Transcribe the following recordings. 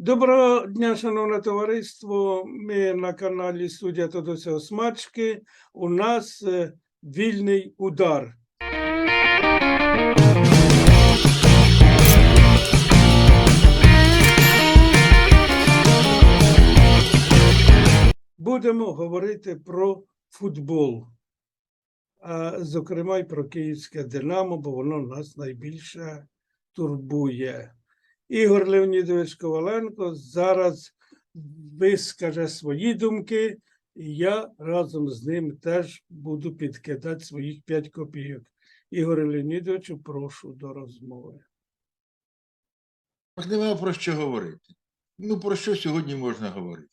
Доброго дня, шановне товариство. Ми на каналі Студія Тодося Осмачки. У нас е, вільний удар. Будемо говорити про футбол, а зокрема й про київське Динамо, бо воно нас найбільше турбує. Ігор Леонідович Коваленко зараз вискаже свої думки, і я разом з ним теж буду підкидати своїх 5 копійок. Ігор Леонідовичу, прошу до розмови. Нема про що говорити. Ну, про що сьогодні можна говорити?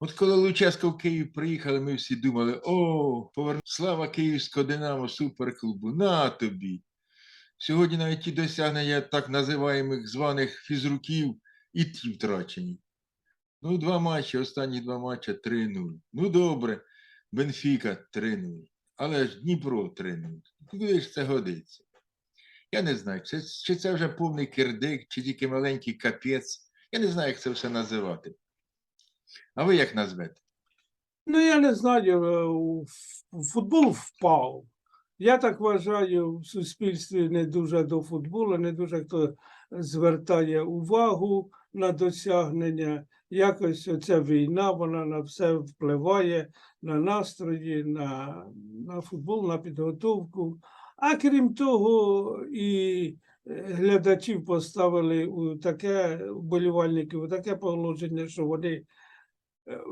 От коли Луческо в Київ приїхали, ми всі думали: о, поверну слава Київського Динамо суперклубу, на тобі. Сьогодні навіть ті досягнення так називаємих званих фізруків і ті втрачені. Ну, два матчі, останні два матчі 3-0. Ну, добре, Бенфіка 3-0. Але ж Дніпро 3-0. Куди ж це годиться? Я не знаю, чи, чи це вже повний кирдик, чи тільки маленький капець. Я не знаю, як це все називати. А ви як назвете? Ну, я не знаю, е, футбол впав. Я так вважаю, в суспільстві не дуже до футболу, не дуже хто звертає увагу на досягнення. Якось оця війна, вона на все впливає, на настрої, на, на футбол, на підготовку. А крім того, і е, глядачів поставили у таке вболівальників, у таке положення, що вони е,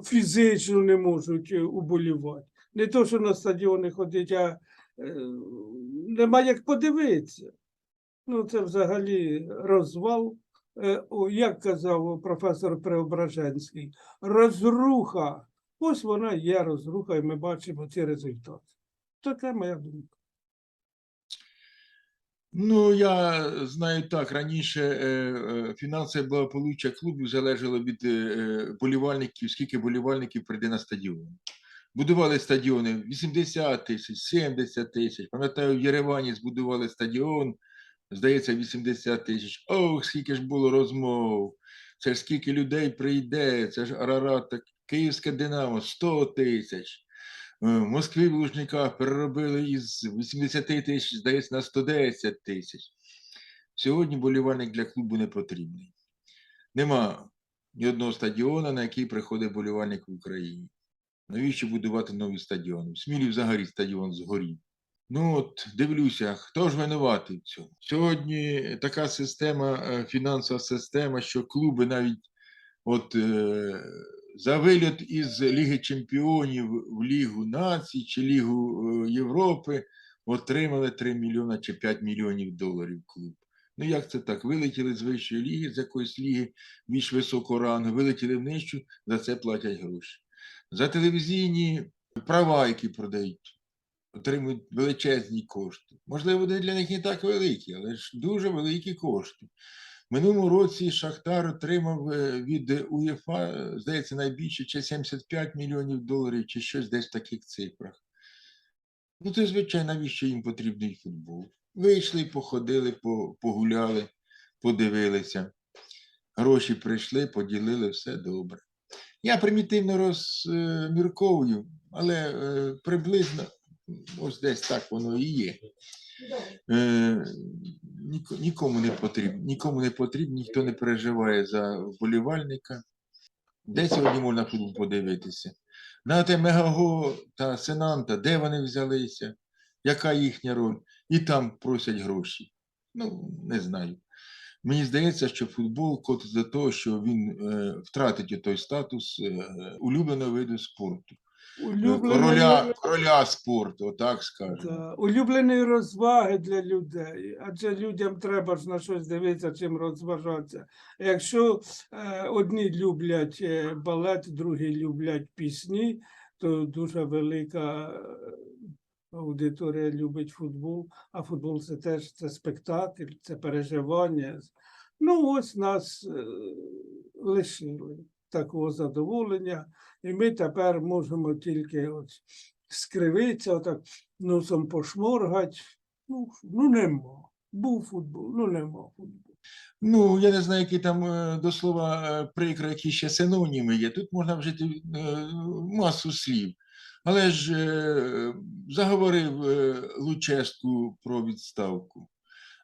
фізично не можуть е, уболівати. Не то, що на стадіони ходять, а нема як подивитися. Ну, це взагалі розвал. Е, Як казав професор Преображенський, розруха. Ось вона є розруха, і ми бачимо ці результати. Така моя думка. Ну, я знаю так, раніше е, е, фінансове благополуччя клубів залежало від е, е, болівальників, скільки болівальників прийде на стадіон. Будували стадіони 80 тисяч, 70 тисяч. Пам'ятаю, в Єревані збудували стадіон, здається, 80 тисяч. Ох, скільки ж було розмов. Це ж скільки людей прийде, це ж Арарат, Київське Динамо 100 тисяч. Е, В Москві в Лужниках переробили із 80 тисяч, здається, на 110 тисяч. Сьогодні болівальник для клубу не потрібний. Нема ні одного стадіону, на який приходить болівальник в Україні. Навіщо будувати нові стадіони? В Смілі взагалі стадіон згорів. Ну от дивлюся, хто ж винуватий в цьому? Сьогодні така система, е, фінансова система, що клуби навіть от е, за виліт із Ліги Чемпіонів в Лігу Націй чи Лігу е, Європи отримали 3 мільйона чи 5 мільйонів доларів клуб. Ну як це так? Вилетіли з вищої ліги, з якоїсь ліги більш високого рангу, вилетіли в нижчу, за це платять гроші. За телевізійні права, які продають, отримують величезні кошти. Можливо, вони для них не так великі, але ж дуже великі кошти. Минулому році Шахтар отримав е, від УЄФА, здається, найбільше чи 75 мільйонів доларів, чи щось десь в таких цифрах. Ну, то, звичайно, навіщо їм потрібний футбол? Вийшли, походили, погуляли, подивилися. Гроші прийшли, поділили, все добре. Я примітивно розмірковую, але е, приблизно ось десь так воно і є. Е, нікому не потрібно, нікому не потрібно, ніхто не переживає за вболівальника. Де сьогодні можна футбол подивитися? На те Мегаго та Сенанта, де вони взялися, яка їхня роль? І там просять гроші. Ну, не знаю. Мені здається, що футбол котиться до того, що він е, втратить той статус е, улюбленого виду спорту. Е, Улюблений Короля, короля спорту, отак скажемо. Да, улюблені розваги для людей, адже людям треба ж на щось дивитися, чим розважатися. Якщо е, одні люблять балет, другі люблять пісні, то дуже велика аудиторія любить футбол, а футбол це теж це спектакль, це переживання. Ну, ось нас е, лишили такого задоволення, і ми тепер можемо тільки от скривитися, отак носом пошморгать. Ну, ну нема. Був футбол, ну нема футболу. Ну, я не знаю, які там е, до слова е, прикро, які ще синоніми є. Тут можна вжити масу слів. Але ж е, заговорив е, Луческу про відставку.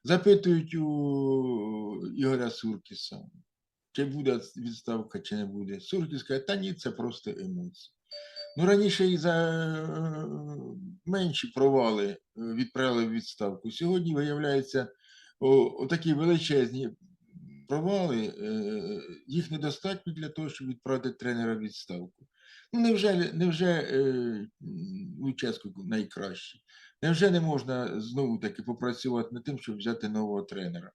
Запитують у Ігоря Суркіса, чи буде відставка, чи не буде. Суркіс каже, та ні, це просто емоції. Ну, раніше і за е, менші провали е, відправили в відставку. Сьогодні виявляється отакі величезні провали, е, їх недостатньо для того, щоб відправити тренера в відставку. Ну, невже, невже е, Луческу найкращий? Невже не можна знову таки попрацювати над тим, щоб взяти нового тренера?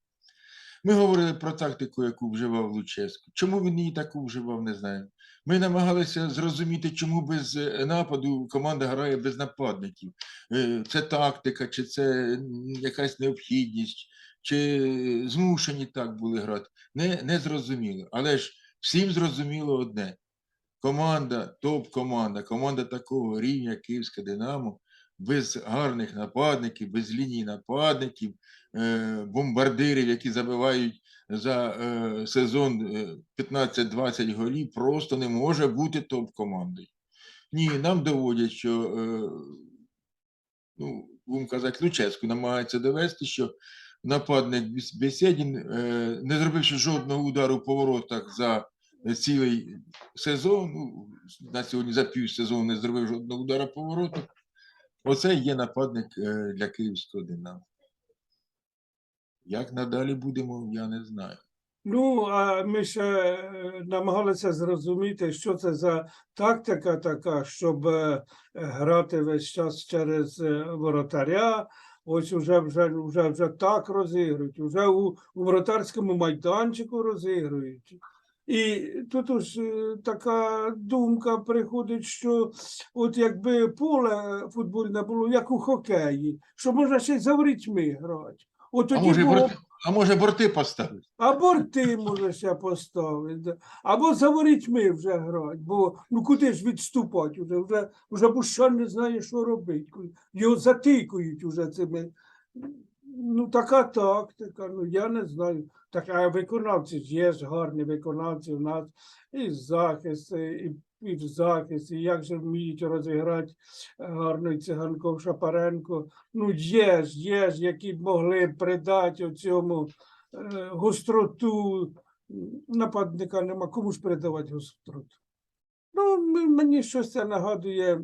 Ми говорили про тактику, яку вживав Луческу. Чому він її таку вживав, не знаю. Ми намагалися зрозуміти, чому без е, нападу команда грає без нападників. Е, Це тактика, чи це якась необхідність, чи змушені так були грати. Не, не зрозуміло. Але ж всім зрозуміло одне: команда, топ-команда, команда такого рівня Київська Динамо, без гарних нападників, без ліній нападників, е, бомбардирів, які забивають за е, сезон е, 15-20 голів, просто не може бути топ-командою. Ні, нам доводять, що, е, ну, будемо казати, Луческу намагається довести, що нападник Бесєдін, е, не зробивши жодного удару по воротах за цілий сезон, ну, на сьогодні за півсезону не зробив жодного удара по воротах, оце є нападник е, для київського Динамо. Як надалі будемо, я не знаю. Ну, а ми ще е, намагалися зрозуміти, що це за тактика така, щоб е, грати весь час через воротаря. Ось уже вже, вже, вже так розігрують, вже у, у воротарському майданчику розігрують. І тут ось е, така думка приходить, що от якби поле футбольне було як у хокеї, що можна ще й за ворітьми грати. От А може, було борти, а може борти поставити? а борти може ще поставити. Або за ворітьми вже грати, бо ну куди ж відступати? Вже, вже, вже Бущан не знає, що робити. Його затикують уже цими. Ну, така тактика, ну я не знаю. Так, а виконавці є ж гарні виконавці у нас і захист, і і як же вміють розіграти гарно і циганков Шапаренко. Ну, є ж, є ж, які б могли придати цьому е, гостроту нападника нема. Кому ж передавати гостроту? Ну, мені щось це нагадує,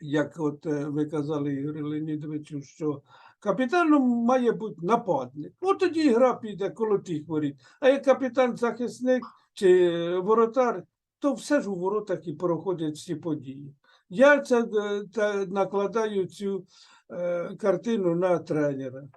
як от е, ви казали, Ігор Леонідовичу, що капітаном має бути нападник. От тоді гра піде коло тих воріт. А як капітан-захисник чи е, воротар, то все ж у воротах і проходять всі події. Я це е, та, накладаю цю е, картину на тренера.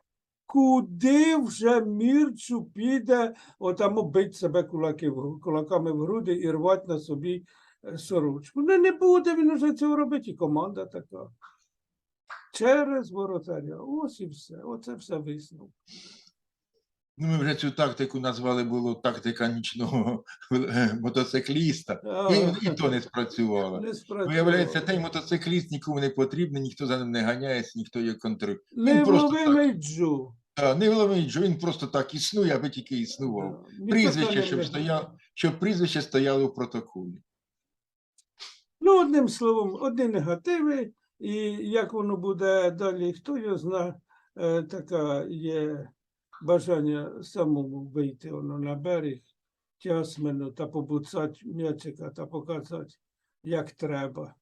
Куди вже Мірчу піде отамо бить себе кулаки кулаками в груди і рвати на собі е, сорочку? Не, не буде він уже цього робити, і команда така. Через воротаря. Ось і все. Оце все висновок. Ну, ми вже цю тактику назвали було тактика нічного мотоцикліста. І, і то не спрацювало. Не спрацювало. Виявляється, той мотоцикліст нікому не потрібний, ніхто за ним не ганяється, ніхто його контролює. Невловимий Джо. Та, не головний, що він просто так існує, аби тільки існував. Прізвище, щоб стояло, щоб прізвище стояло в протоколі. Ну, одним словом, одні негативи, і як воно буде далі, хто його знає, е, така є бажання самому вийти воно на берег тясмину та побуцати м'ячика та показати, як треба.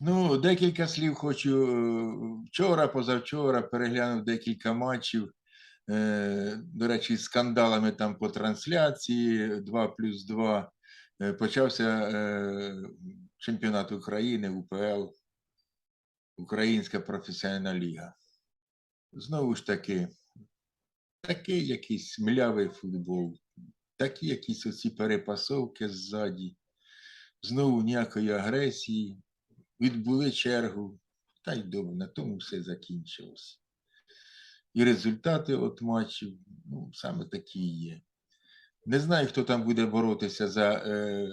Ну, декілька слів хочу. е, Вчора, позавчора переглянув декілька матчів. е, До речі, з скандалами там по трансляції 2 плюс 2. Е, Почався чемпіонат України, УПЛ, Українська професіональна ліга. Знову ж таки, такий якийсь млявий футбол, такі якісь оці перепасовки ззаді, знову ніякої агресії відбули чергу, та й добре, на тому все закінчилося. І результати от матчів, ну, саме такі є. Не знаю, хто там буде боротися за е,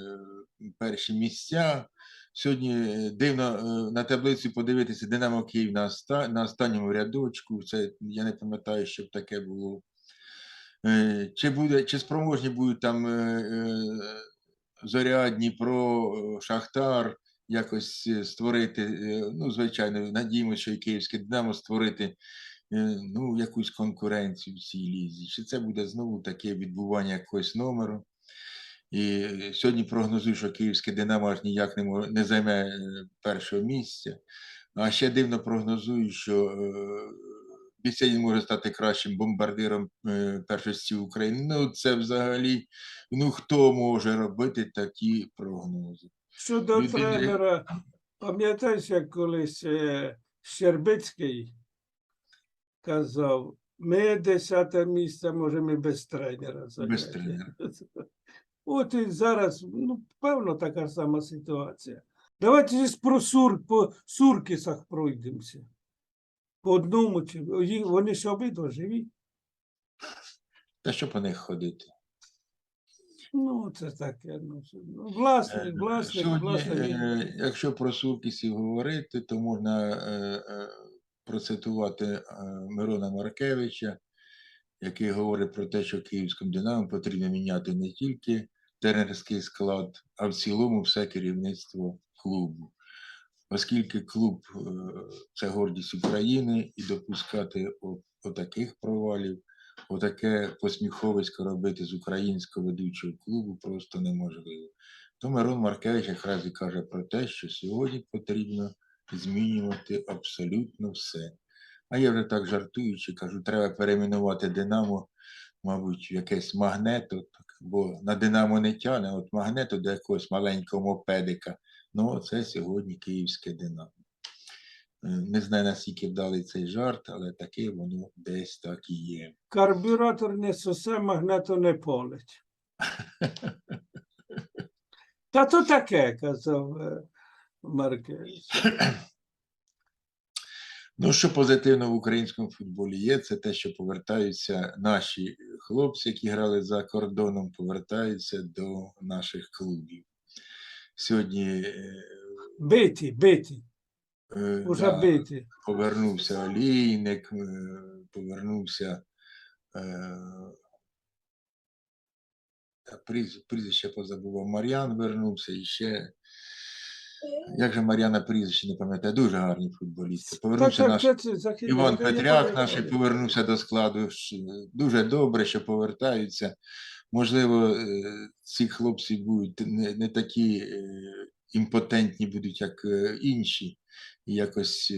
перші місця. Сьогодні е, дивно е, на таблицю подивитися Динамо Київ на, на останньому рядочку. Це я не пам'ятаю, щоб таке було. Е, Чи буде, чи спроможні будуть там Зоря, Дніпро, Шахтар якось створити, ну, звичайно, надіємося, що і Київське Динамо створити ну, якусь конкуренцію в цій лізі. Чи це буде знову таке відбування якогось номеру? І сьогодні прогнозую, що Київське Динамо аж ніяк не, не займе е, першого місця. А ще дивно прогнозую, що е, Бісєдін може стати кращим бомбардиром е, першості України. Ну, це взагалі, ну хто може робити такі прогнози? Щодо Людина- тренера, пам'ятаєш, як колись е, Щербицький казав, ми десяте місце можемо і без тренера зайняти. тренера. От і зараз, ну, певно, така сама ситуація. Давайте про сур, по Суркісах пройдемося. По одному, чи вони ж обидва живі. Та що по них ходити? Ну, це таке. Ну, ну, власник, Е, Сьогодні, власник. е, якщо про Суркісів говорити, то можна е, е, процитувати е, Мирона Маркевича, який говорить про те, що київському Динамо потрібно міняти не тільки тренерський склад, а в цілому все керівництво клубу. Оскільки клуб е, це гордість України, і допускати отаких провалів, отаке посміховисько робити з українського ведучого клубу просто неможливо. То Мирон Маркевич якраз і каже про те, що сьогодні потрібно змінювати абсолютно все. А я вже так жартуючи, кажу, треба перейменувати Динамо, мабуть, в якесь магнето, бо на Динамо не тяне, от магнето до якогось маленького мопедика. Ну, це сьогодні київське Динамо. Е, Не знаю, наскільки вдалий цей жарт, але таке воно десь так і є. Карбюратор не сосе, магнето не полить. Та то таке, казав е, Маркевич. Ну, що позитивно в українському футболі є, це те, що повертаються наші хлопці, які грали за кордоном, повертаються до наших клубів. Сьогодні е, Биті, биті, е, уже да, биті. повернувся Олійник, е, повернувся прізвище позабував, Мар'ян вернувся і ще. Як же Мар'яна прізвище не пам'ятаю, дуже гарні футболісти. Повернувся так, наш це, це західний Іван Петряк наш повернувся до складу. Дуже добре, що повертаються. Можливо, е, ці хлопці будуть не, не такі е, імпотентні будуть, як е, інші, і якось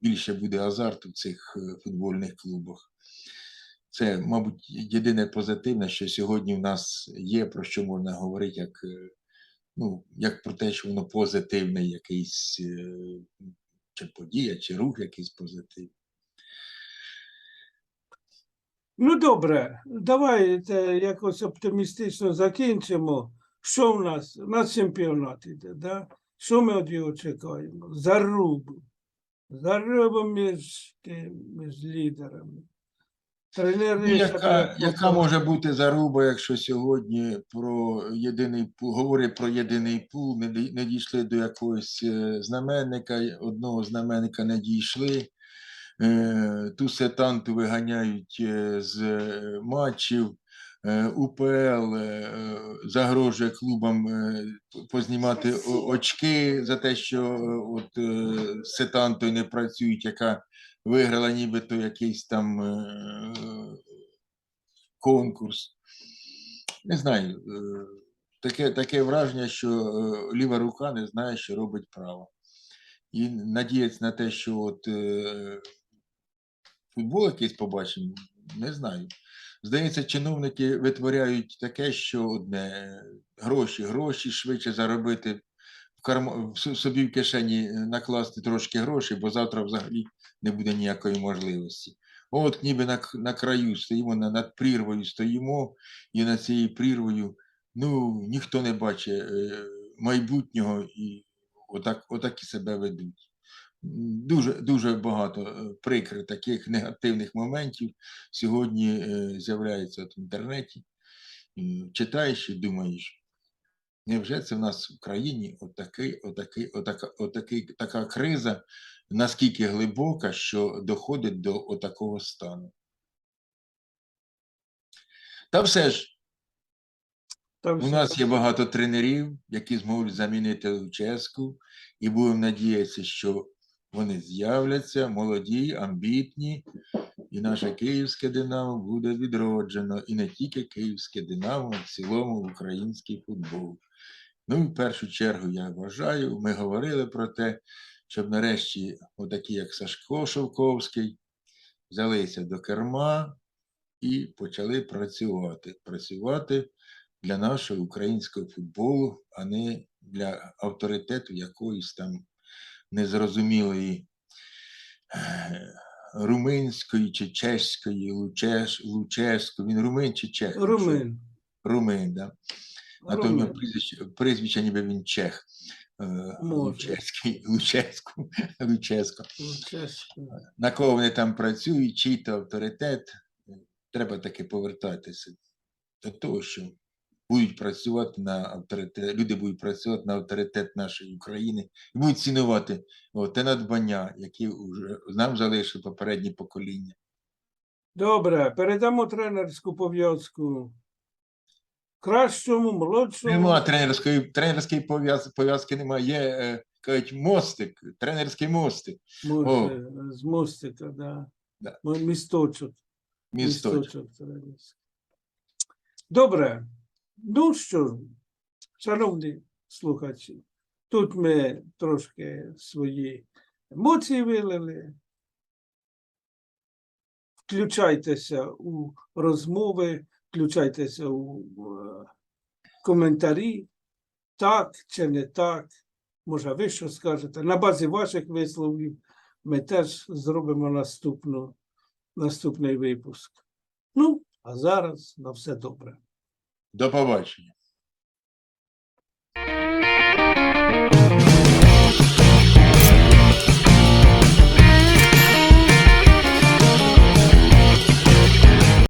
більше буде азарту в цих футбольних клубах. Це, мабуть, єдине позитивне, що сьогодні в нас є, про що можна говорити, як, ну, як про те, що воно позитивне, якийсь е, чи подія, чи рух якийсь позитивний. Ну добре, давайте якось оптимістично закінчимо. Що в нас? У нас чемпіонат іде, да? Що ми від його чекаємо? Зарубу. Зарубу між, між лідерами. Яка, яка може бути заруба, якщо сьогодні про єдиний пул, говорять про єдиний пул, не, не дійшли до якогось е, знаменника, одного знаменника не дійшли. Е, Ту сетанту виганяють е, з матчів. УПЛ загрожує клубам познімати очки за те, що от сетантою не працюють, яка виграла нібито якийсь там е, конкурс. Не знаю. е, Таке, таке враження, що е, ліва рука не знає, що робить права. І надіятися на те, що от футбол якийсь побачимо, не знаю. Здається, чиновники витворяють таке, що одне гроші, гроші швидше заробити в карма, собі в кишені накласти трошки грошей, бо завтра взагалі не буде ніякої можливості. От ніби на, на краю стоїмо, на- над прірвою стоїмо, і над цією прірвою ну, ніхто не бачить е, майбутнього і отак, отак і себе ведуть. Дуже, дуже багато е, прикрих таких негативних моментів сьогодні е, з'являється в інтернеті. Читаєш і думаєш, Невже це в нас в країні отакий, отакий, отака, отакий, така криза, наскільки глибока, що доходить до отакого стану? Та все ж, Там у нас є багато тренерів, які зможуть замінити Луческу, і будемо надіятися, що вони з'являться, молоді, амбітні, і наше київське Динамо буде відроджено. І не тільки київське Динамо, а в цілому український футбол. Ну, в першу чергу, я вважаю, ми говорили про те, щоб нарешті, отакі, як Сашко Шовковський, взялися до керма і почали працювати. Працювати для нашого українського футболу, а не для авторитету якоїсь там незрозумілої е, румунської чи чеської Лучеш, Луческу. Він румин чи чех? Румин. Румин, да. А то в нього прізвище, прізвище ніби він чех. Е, Може. Лучеський, Луческу, Луческо. На кого вони там працюють, чий то авторитет, треба таки повертатися до того, що будуть працювати на авторитет, люди будуть працювати на авторитет нашої України і будуть цінувати о, те надбання, які вже нам залишили попередні покоління. Добре, передамо тренерську пов'язку кращому, молодшому. Нема тренерської, тренерської пов'яз- пов'язки немає, є е, кажуть, мостик, тренерський мостик, Може, з мостика, да. Да. Мо- Місточок. місточок. тренерський. Добре. Ну що, ж, шановні слухачі, тут ми трошки свої емоції вилили. Включайтеся у розмови, включайтеся у коментарі, так чи не так. Може, ви що скажете? На базі ваших висловів ми теж зробимо наступну, наступний випуск. Ну, а зараз на все добре. До побачення.